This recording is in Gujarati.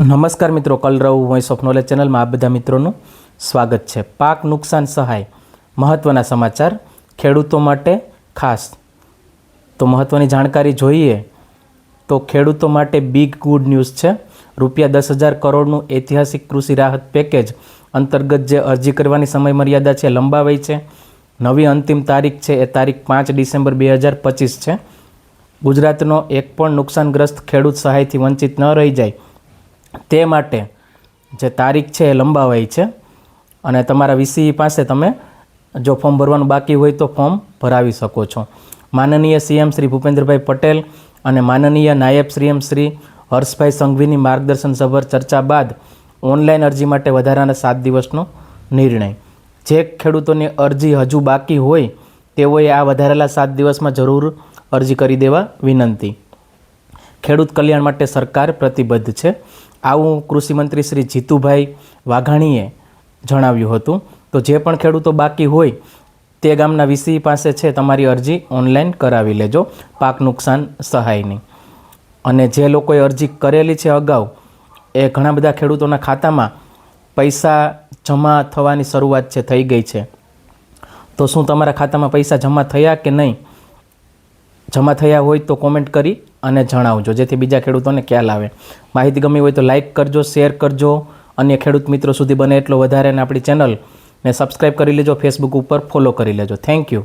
નમસ્કાર મિત્રો, કલરવ વોઇસ ઓફ નોલેજ ચેનલમાં આ બધા મિત્રોનું સ્વાગત છે. પાક નુકસાન સહાય મહત્ત્વના સમાચાર, ખેડૂતો માટે ખાસ. તો મહત્ત્વની જાણકારી જોઈએ તો ખેડૂતો માટે બિગ ગુડ ન્યૂઝ છે. રૂપિયા દસ હજાર કરોડનું ઐતિહાસિક કૃષિ રાહત પેકેજ અંતર્ગત જે અરજી કરવાની સમય મર્યાદા છે લંબાવાઈ છે. નવી અંતિમ તારીખ છે એ તારીખ પાંચ ડિસેમ્બર બે હજાર પચીસ છે. ગુજરાતનો એક પણ નુકસાનગ્રસ્ત ખેડૂત સહાયથી વંચિત ન રહી જાય. તે માટે જે તારીખ છે એ લંબાવાઈ છે અને તમારા વીસીઈ પાસે તમે જો ફોર્મ ભરવાનું બાકી હોય તો ફોર્મ ભરાવી શકો છો. માનનીય સીએમ શ્રી ભૂપેન્દ્રભાઈ પટેલ અને માનનીય નાયબ સીએમ શ્રી હર્ષભાઈ સંઘવીની માર્ગદર્શન સભર ચર્ચા બાદ ઓનલાઈન અરજી માટે વધારાના સાત દિવસનો નિર્ણય. જે ખેડૂતોની અરજી હજુ બાકી હોય તેઓએ આ વધારેલા સાત દિવસમાં જરૂર અરજી કરી દેવા વિનંતી. ખેડૂત કલ્યાણ માટે સરકાર પ્રતિબદ્ધ છે. આવું કૃષિમંત્રી શ્રી જીતુભાઈ વાઘાણીએ જણાવ્યું હતું. તો જે પણ ખેડૂતો બાકી હોય તે ગામના વીસી પાસે છે તમારી અરજી ઓનલાઈન કરાવી લેજો. પાક નુકસાન સહાયની અને જે લોકોએ અરજી કરેલી છે અગાઉ, એ ઘણા બધા ખેડૂતોના ખાતામાં પૈસા જમા થવાની શરૂઆત છે, થઈ ગઈ છે. તો શું તમારા ખાતામાં પૈસા જમા થયા કે નહીં? જમા થયા હોય તો કોમેન્ટ કરી અને જણાવજો. જેથી બીજા ખેડૂતોને ખ્યાલ આવે. માહિતી ગમી હોય તો લાઇક કરજો, શેર કરજો. અન્ય ખેડૂત મિત્રો સુધી બને એટલો વધારે અને આપણી ચેનલને સબસ્ક્રાઈબ કરી લેજો. ફેસબુક ઉપર ફોલો કરી લેજો. Thank you.